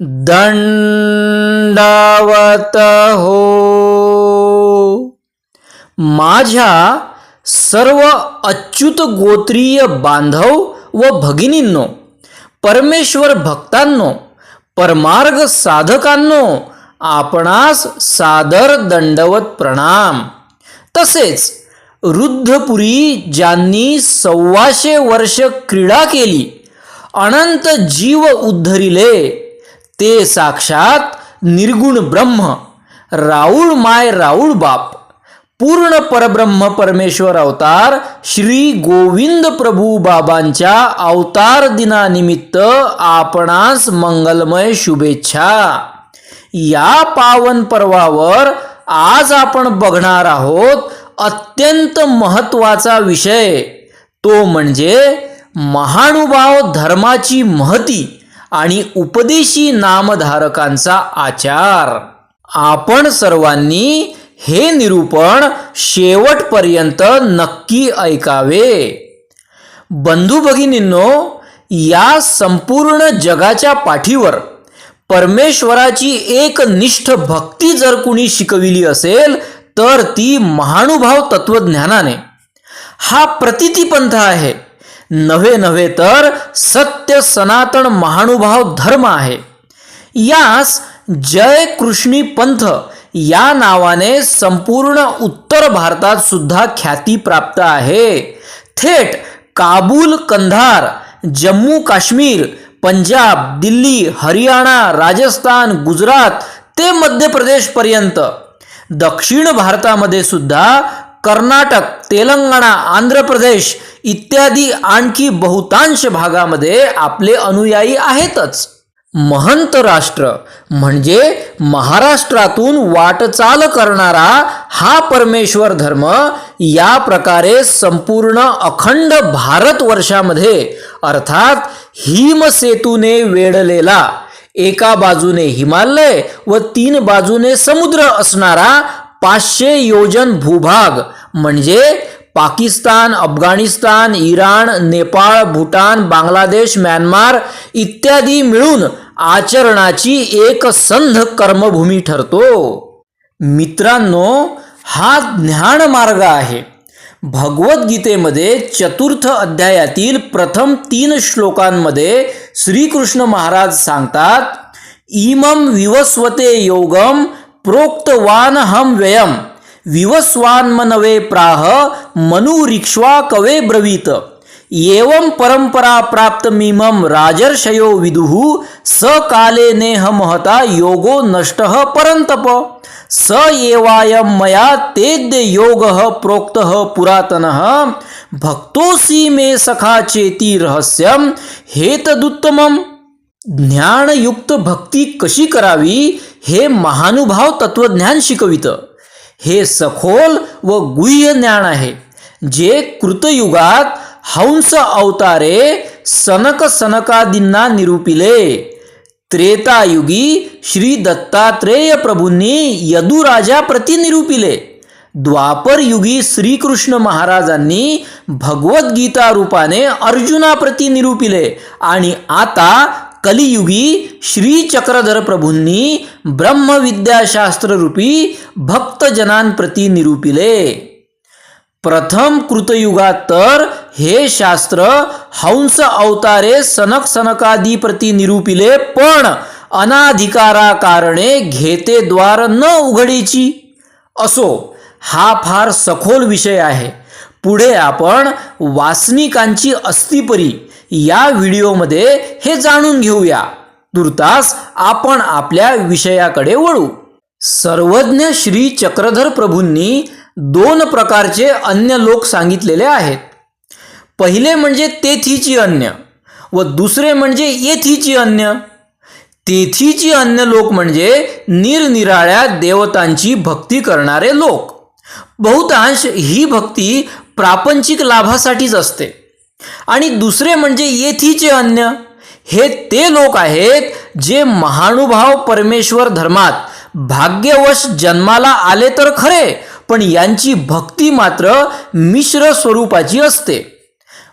दंडावत हो माझ्या सर्व अच्युत गोत्रीय बांधव व भगिनींनो परमेश्वर भक्तांनो परमार्ग साधकांनो आपणास सादर दंडवत प्रणाम. तसेच रुद्धपुरी ज्यांनी सव्वाशे वर्ष क्रीडा केली अनंत जीव उद्धरिले ते साक्षात निर्गुण ब्रह्म राऊळ माय राऊळ बाप पूर्ण परब्रह्म परमेश्वर अवतार श्री गोविंद प्रभू बाबांच्या अवतार दिनानिमित्त आपणास मंगलमय शुभेच्छा. या पावन पर्वावर आज आपण बघणार आहोत अत्यंत महत्त्वाचा विषय तो म्हणजे महानुभाव धर्माची महती. आणि उपदेशी नामधारकांचा आचार. आपण सर्वांनी हे निरूपण शेवटपर्यंत नक्की ऐकावे. बंधू भगिनींनो या संपूर्ण जगाच्या पाठीवर परमेश्वराची एक निष्ठ भक्ती जर कुणी शिकविली असेल तर ती महानुभाव तत्वज्ञानाने. हा प्रतितीपंथ आहे. नव्हे नव्हे तर सत्य सनातन महानुभाव धर्म आहे. यास जय कृष्णी पंथ या नावाने संपूर्ण उत्तर भारतात सुद्धा ख्याती प्राप्त आहे. थेट काबूल कंधार जम्मू काश्मीर पंजाब दिल्ली हरियाणा राजस्थान गुजरात ते मध्य प्रदेशपर्यंत दक्षिण भारतामध्ये सुद्धा कर्नाटक तेलंगणा आंध्र प्रदेश इत्यादी आणखी बहुतांश भागामध्ये आपले अनुयायी आहेतच. महंत राष्ट्र म्हणजे महाराष्ट्रातून वाटचाल करणारा हा परमेश्वर धर्म या प्रकारे संपूर्ण अखंड भारतवर्षामध्ये अर्थात हिमसेतूने वेढलेला एका बाजूने हिमालय व तीन बाजूने समुद्र असणारा पाचशे योजन भूभाग म्हणजे पाकिस्तान अफगाणिस्तान इराण नेपाळ भूटान बांगलादेश म्यानमार इत्यादी मिळून आचरणाची एक संध कर्मभूमी ठरतो. मित्रांनो हा ज्ञान मार्ग आहे. भगवद्गीतेमध्ये चतुर्थ अध्यायातील प्रथम तीन श्लोकांमध्ये श्रीकृष्ण महाराज सांगतात इमं विवस्वते योगम प्रोक्तवान हम व्ययम. विवस्वान्मनवे प्राह मनुरिक्ष्वा कवे ब्रवीत। एवं परंपरा प्राप्त मीमम राजर्षयो विदुः स काले नेह महता योगो नष्ट परंतप स एवायम मया तेद्य योग प्रोक्त पुरातन। भक्तोसी मे सखा चेती रहस्यम हेतदुत्तमम। ज्ञानयुक्त भक्ती कशी करावी हे महानुभाव तत्वज्ञान शिकवितं। हे सखोल व गुह्य ज्ञान आहे जे कृतयुगात हंस अवतारे सनक सनकादींना निरूपिले. त्रेतायुगी श्री दत्तात्रेय प्रभूंनी यदुराजा प्रति निरूपिले. द्वापर युगी श्रीकृष्ण महाराजांनी भगवद्गीता रूपाने अर्जुनाप्रती निरूपिले आणि आता कलियुगी श्री चक्रधर प्रभूंनी ब्रह्मविद्याशास्त्र रूपी भक्तजनांप्रती निरूपिले. प्रथम कृतयुगात तर हे शास्त्र हंस अवतारे सनक सनकादी प्रती निरूपिले पण अनाधिकारा कारणे घेते द्वार न उघडीची. असो हा फार सखोल विषय आहे. पुढे आपण वासनिकांची अस्थिपरी या व्हिडिओमध्ये हे जाणून घेऊया. तुर्तास आपण आपल्या विषयाकडे वळू. सर्वज्ञ श्री चक्रधर प्रभूंनी दोन प्रकारचे अन्य लोक सांगितलेले आहेत. पहिले म्हणजे तेथीची अन्य व दुसरे म्हणजे येथीची अन्य. तेथीची अन्य लोक म्हणजे निरनिराळ्या देवतांची भक्ती करणारे लोक. बहुतांश ही भक्ती प्रापंचिक लाभासाठीच असते. आणि दुसरे म्हणजे येथीचे अन्य. हे ते लोक आहेत जे महानुभाव परमेश्वर धर्मात भाग्यवश जन्माला आले तर खरे पण यांची भक्ती मात्र मिश्र स्वरूपाची असते.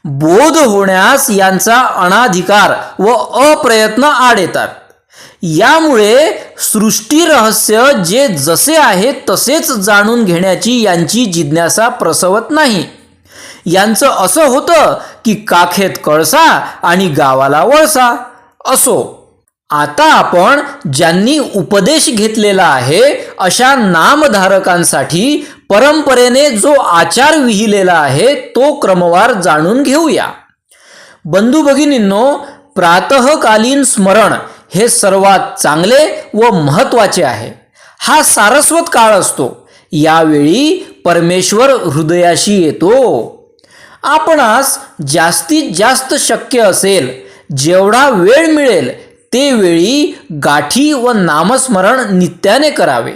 बोध होण्यास यांचा अनाधिकार व अप्रयत्न आड येतात. यामुळे सृष्टी रहस्य जे जसे आहे तसेच जाणून घेण्याची यांची जिज्ञासा प्रसवत नाही. यांचं असं होतं की काखेत कळसा आणि गावाला वळसा. असो. आता आपण ज्यांनी उपदेश घेतलेला आहे अशा नामधारकांसाठी परंपरेने जो आचार विहिलेला आहे तो क्रमवार जाणून घेऊया. बंधू भगिनींनो प्रातःकालीन स्मरण हे सर्वात चांगले व महत्त्वाचे आहे. हा सारस्वत काळ असतो. यावेळी परमेश्वर हृदयाशी येतो. आपणास जास्तीत जास्त शक्य असेल जेवढा वेळ मिळेल ते वेळी गाठी व नामस्मरण नित्याने करावे.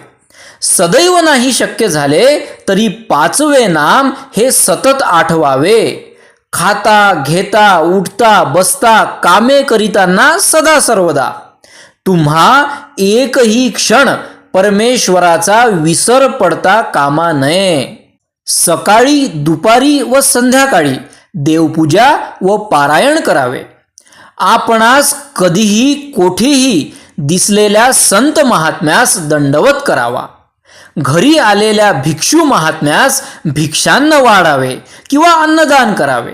सदैव नाही शक्य झाले तरी पाचवे नाम हे सतत आठवावे. खाता घेता उठता बसता कामे करीताना सदा सर्वदा. तुम्हा एकही क्षण परमेश्वराचा विसर पडता कामा नये. सकाळी दुपारी व संध्याकाळी देवपूजा व पारायण करावे. आपणास कधीही कोठेही दिसलेल्या संत महात्म्यास दंडवत करावा. घरी आलेल्या भिक्षू महात्म्यास भिक्षान्न वाढावे किंवा अन्नदान करावे.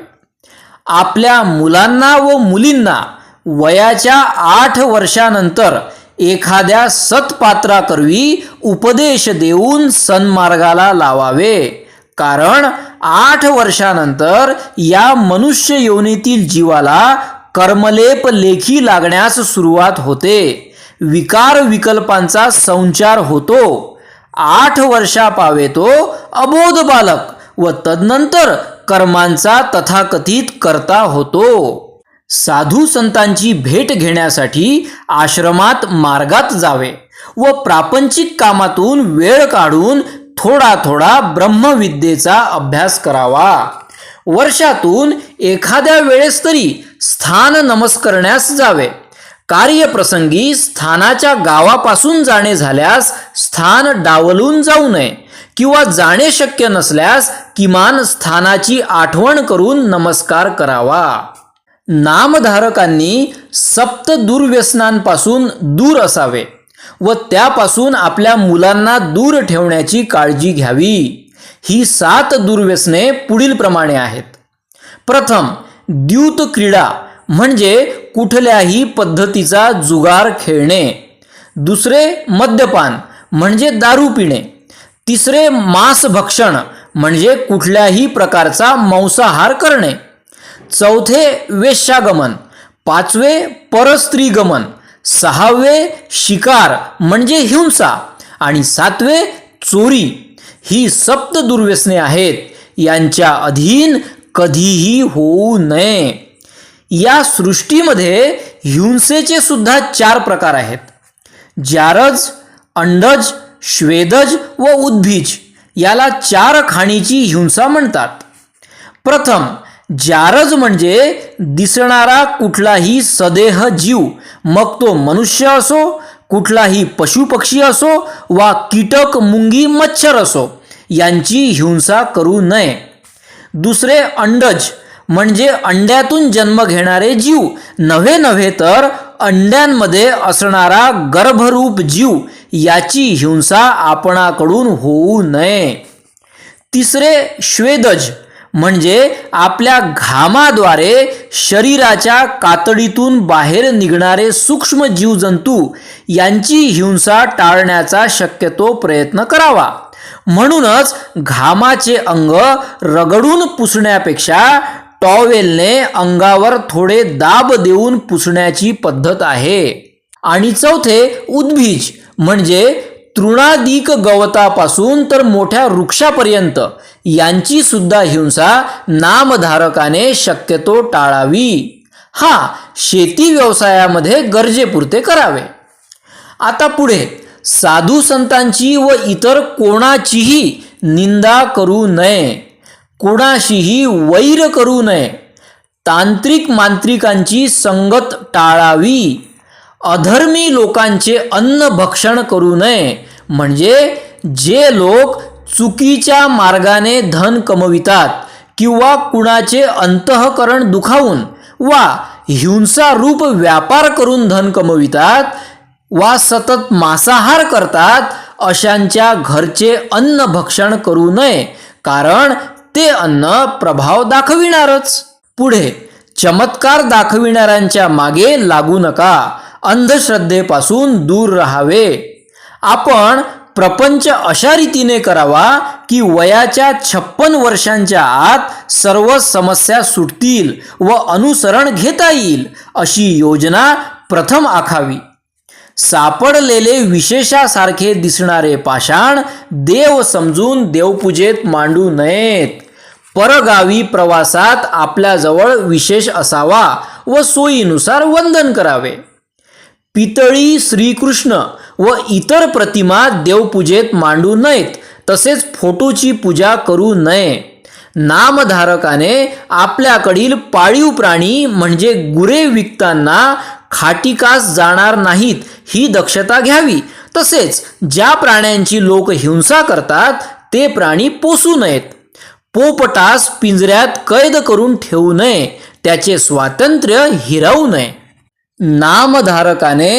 आपल्या मुलांना व मुलींना वयाच्या आठ वर्षानंतर एखाद्या सत्पात्राकरवी उपदेश देऊन सन्मार्गाला लावावे. कारण आठ वर्षानंतर या मनुष्य योनीतील जीवाला कर्मलेप लेखी लागण्यास सुरुवात होते. विकार विकल्पांचा संचार होतो. आठ वर्षा पावे तो अबोध बालक व तदनंतर कर्मांचा तथाकथित करता होतो. साधू संतांची भेट घेण्यासाठी आश्रमात मार्गात जावे व प्रापंचिक कामातून वेळ काढून थोडा थोडा ब्रह्मविद्येचा अभ्यास करावा. वर्षातून एखाद्या वेळेस तरी स्थान नमस्करण्यास जावे. कार्यप्रसंगी स्थानाच्या गावापासून जाणे झाल्यास स्थान डावलून जाऊ नये किंवा जाणे शक्य नसल्यास किमान स्थानाची आठवण करून नमस्कार करावा. नामधारकांनी सप्त दुर्व्यसनांपासून दूर असावे. व त्यापासून आपल्या मुलांना दूर ठेवण्याची काळजी घ्यावी. ही सात दुर्व्यसने पुढील प्रमाणे आहेत. प्रथम द्यूत क्रीडा म्हणजे कुठल्याही पद्धतीचा जुगार खेळणे. दुसरे मद्यपान म्हणजे दारू पिणे. तिसरे मांसभक्षण म्हणजे कुठल्याही प्रकारचा मांसाहार करणे. चौथे वेश्यागमन. पाचवे परस्त्रीगमन सहावे शिकार म्हणजे हिंसा आणि सातवे चोरी. ही सप्त दुर्व्यसने आहेत. यांच्या अधीन कधीही होऊ नये. या सृष्टीमध्ये हिंसेचे सुद्धा चार प्रकार आहेत. जारज अंडज श्वेदज व उद्भीज याला चार खाणीची हिंसा म्हणतात. प्रथम जारज म्हणजे दिसणारा कुठलाही सदेह जीव. मग तो मनुष्य असो कुठलाही पशुपक्षी असो वा कीटक मुंगी मच्छर असो यांची हिंसा करू नये. दुसरे अंडज म्हणजे अंड्यातून जन्म घेणारे जीव. नव्हे नव्हे तर अंड्यांमध्ये असणारा गर्भरूप जीव याची हिंसा आपणाकडून होऊ नये. तिसरे श्वेदज म्हणजे आपल्या घामाद्वारे शरीराच्या कातडीतून बाहेर निघणारे सूक्ष्म जीवजंतू यांची हिंसा टाळण्याचा शक्यतो प्रयत्न करावा. म्हणूनच घामाचे अंग रगडून पुसण्यापेक्षा टॉवेलने अंगावर थोडे दाब देऊन पुसण्याची पद्धत आहे. आणि चौथे उद्भीज म्हणजे तृणादिक गवतापासून तर मोठ्या वृक्षापर्यंत यांची सुद्धा हिंसा नामधारकाने शक्यतो टाळावी. हा शेती व्यवसायामध्ये गरजेपुरते करावे. आता पुढे साधू संतांची व इतर कोणाचीही निंदा करू नये. कोणाशीही वैर करू नये. तांत्रिक मांत्रिकांची संगत टाळावी. अधर्मी लोकांचे अन्न भक्षण करू नये. म्हणजे जे लोक चुकीच्या मार्गाने धन कमवितात किंवा कुणाचे अंतःकरण दुखावून वा हिंसारूप व्यापार करून धन कमवितात वा सतत मांसाहार करतात अशांच्या घरचे अन्न भक्षण करू नये. कारण ते अन्न प्रभाव दाखविणारच. पुढे चमत्कार दाखविणाऱ्यांच्या मागे लागू नका. अंधश्रद्धेपासून दूर राहावे. आपण प्रपंच अशा रीतीने करावा की वयाच्या छप्पन वर्षांच्या आत सर्व समस्या सुटतील व अनुसरण घेता येईल अशी योजना प्रथम आखावी. सापडलेले विशेषासारखे दिसणारे पाषाण देव समजून देवपूजेत मांडू नयेत. परगावी प्रवासात आपल्याजवळ विशेष असावा व सोयीनुसार वंदन करावे. पितळी श्रीकृष्ण व इतर प्रतिमा देवपूजेत मांडू नयेत तसेच फोटोची पूजा करू नये. नामधारकाने आपल्याकडील पाळीव प्राणी म्हणजे गुरे विकताना खाटिकास जाणार नाहीत ही दक्षता घ्यावी. तसेच ज्या प्राण्यांची लोक हिंसा करतात ते प्राणी पोसू नयेत. पोपटास पिंजऱ्यात कैद करून ठेवू नये त्याचे स्वातंत्र्य हिरावू नये. नामधारकाने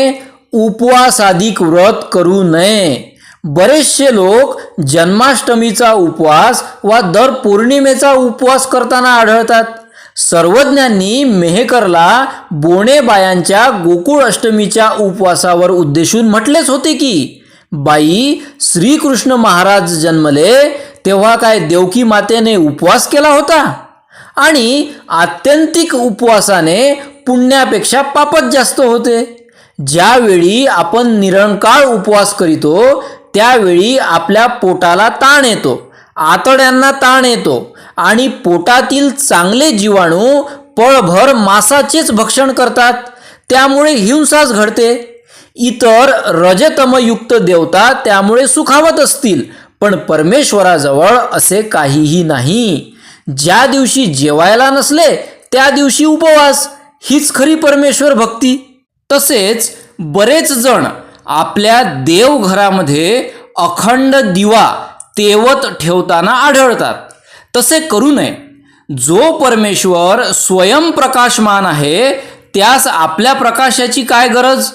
उपवासाधिक व्रत करू नये. बरेचसे लोक जन्माष्टमीचा उपवास वा दर पौर्णिमेचा उपवास करताना आढळतात. सर्वज्ञांनी मेहकरला बोणेबायांच्या गोकुळ अष्टमीच्या उपवासावर उद्देशून म्हटलेच होते की बाई श्रीकृष्ण महाराज जन्मले तेव्हा काय देवकी मातेने उपवास केला होता? आणि आत्यंतिक उपवासाने पुण्यापेक्षा पापच जास्त होते. ज्यावेळी आपण निरंकाळ उपवास करीतो त्यावेळी आपल्या पोटाला ताण येतो आतड्यांना ताण येतो आणि पोटातील चांगले जीवाणू पळभर मांसाचेच भक्षण करतात. त्यामुळे हिंसाच घडते. इतर रजतमयुक्त देवता त्यामुळे सुखावत असतील पण परमेश्वराजवळ असे काहीही नाही. ज्या दिवशी जेवायला नसले त्या दिवशी उपवास. हीच खरी परमेश्वर भक्ती. तसेच बरेच जण आपल्या देवघरामध्ये अखंड दिवा तेवत ठेवताना आढळतात. तसे करू नये. जो परमेश्वर स्वयंप्रकाशमान आहे त्यास आपल्या प्रकाशाची काय गरज?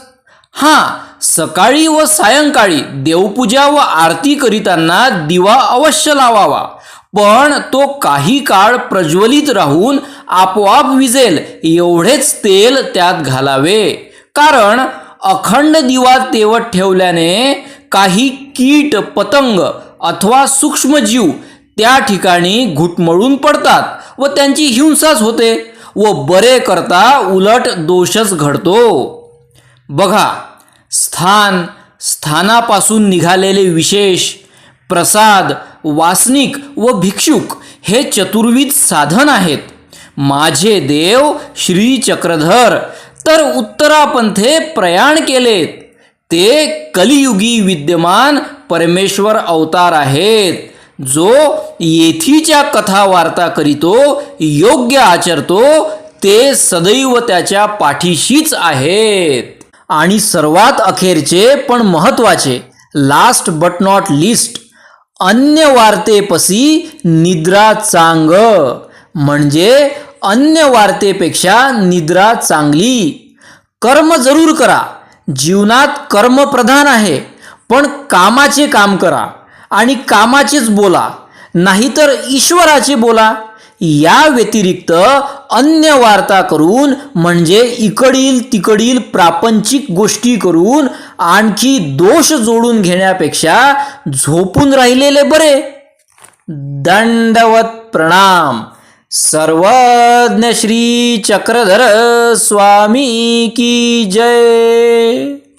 हां सकाळी व सायंकाळी देवपूजा व आरती करीताना दिवा अवश्य लावावा. पण तो काही काळ प्रज्वलित राहून आपोआप विजेल एवढेच तेल त्यात घालावे. कारण अखंड दिवा तेवत ठेवल्याने काही कीट पतंग अथवा सूक्ष्मजीव त्या ठिकाणी घुटमळून पडतात व त्यांची हिंसाच होते व बरे करता उलट दोषच घडतो. बघा स्थान स्थानापासून निघालेले विशेष प्रसाद वासनिक व भिक्षुक हे चतुर्विध साधन आहेत. माझे देव श्री चक्रधर तर उत्तरापंथे प्रयाण केलेत. ते कलियुगी विद्यमान परमेश्वर अवतार आहेत. जो येथीच्या कथा वार्ता करीतो योग्य आचरतो ते सदैव त्याच्या पाठीशीच आहेत. आणि सर्वात अखेरचे पण महत्त्वाचे लास्ट बट नॉट लिस्ट अन्य वार्तेपसी निद्रा चांग. म्हणजे अन्य वार्तेपेक्षा निद्रा चांगली. कर्म जरूर करा. जीवनात कर्म प्रधान आहे. पण कामाचे काम करा. आणि कामाचेच बोला. नाहीतर ईश्वराचे बोला. या व्यतिरिक्त अन्य वार्ता करून म्हणजे इकडील तिकडील प्रापंचिक गोष्टी करून आणखी दोष जोडून घेण्यापेक्षा झोपून राहिलेले बरे. दंडवत प्रणाम. सर्वज्ञ श्री चक्रधर स्वामी की जय.